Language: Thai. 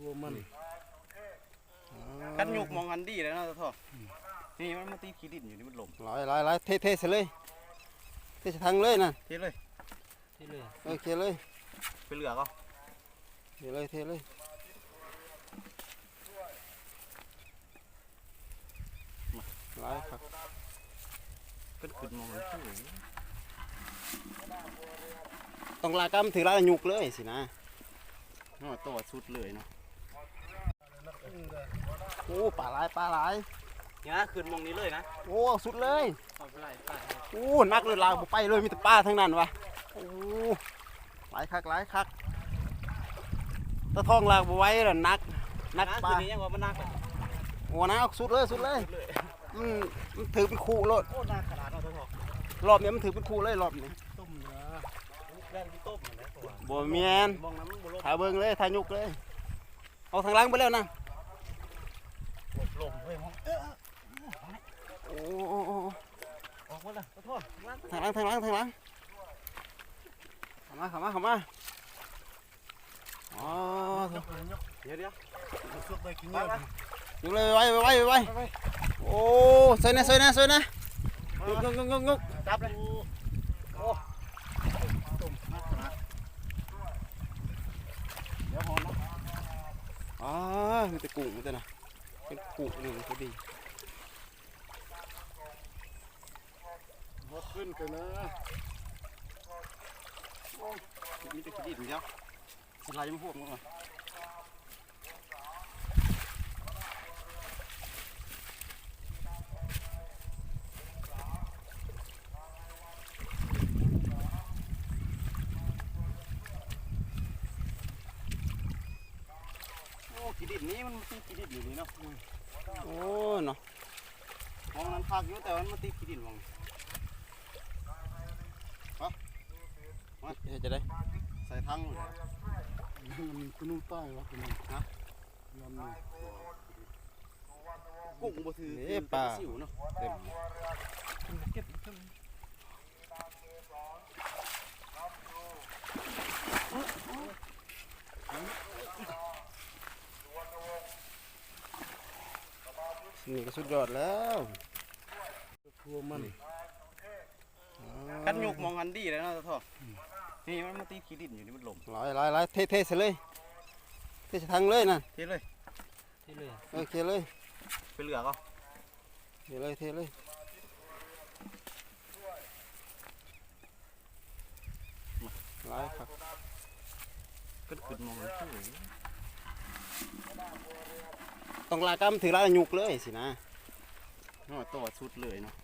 ทัวมันกันยุกมองกันดีเลยนะท่อนี่มันมาตีขี้ดินอยู่นี่มันหลมหลายหลายหลายเทเทเสเลยเทใส่ทังเลยนะเทเลยที่เลยโอเคเลยไปเหลือก็เทเลยเทเลยหลายครับก็ขึ้นมองกันชื่อต้องลากำถือลากยุกเลยสินะน้อยตัวสุดเลยเนาะ โอ้ปลาหลายปลาหลายเนี่ยขึ้นมองนี้เลยนะโอ้สุดเลยเอาไปไล่ไปโอ้นักเลยลากบ่ไปเลยมีแต่ปลาทั้งนั้นวะโอ้หลายคักหลายคักตะทองลากบ่ไหว้แล้วนักนักปลาคืนนี้ยังว่ามันนักเลยโอ้นะเอาสุดเลยสุดเลยเลยมันมันถือเป็นคู่รถโอ้นักขนาดนั้นท่อรอบนี้มันถือเป็นคู่เลยรอบนี้ต้มเนื้อแล่นที่ต้มเหมือนนะตัวบ่แมีนมองน้ำมันบ่ลมถ่ายเบิ่งเลยถ่ายยุกเลยเอาทางหล่างไปแล้วนะ ลมเฮ้ยมองโอ้โอ้โอ้ออกมาเลยท่อทางหล่างทางหล่างทางหล่างขามาขามาข้ามาอ๋อเดี๋ยวเดี๋ยวสุดไปกินเนื้อยุกเลยไว้ไว้ไว้ไว้โอ้ใส่นะใส่นะใส่นะงุกงุกงุกงุกจับเลยโอ้เดี๋ยวหอมนะอ๋อมีแต่กุ้งมีแต่นะ เป็นกุ้งหนึ่งพอดีหมดขึ้นกันนะโอ้ยมีแต่ขี้ดินเดียวสไลด์มันพวกมันก่อนโอ้ ดินนี้มันตีขี้ดินอยู่นี่เนาะโอ้เนาะมองนั้นพักอยู่แต่ว่ามันตีขี้ดินมองเฮ็ดจะได้ใส่ทั้งเลยมันคุณนุ่งใต้วะคุณนุ่งฮะยำนี่กุ้งบ่ถือเอ๊ะปลาสิวเนาะเต็มเก็บขึ้น นี่ก็สุดยอดแล้วทัวมันกันยุกมองกันดีเลยนะท่อนี่มันมาตีขี้ดินอยู่นี่มันหลมหลายหลายหลายเทเทเสเลยเทใส่ทังเลยนะเทเลยที่เลยโอเคเลยไปเหลือก็เทเลยเทเลยหลายครับก็ขึ้นมองกันชื่อ ต้องลากำถือลากยุกเลยสินะนอยตัวสุดเลยเนาะ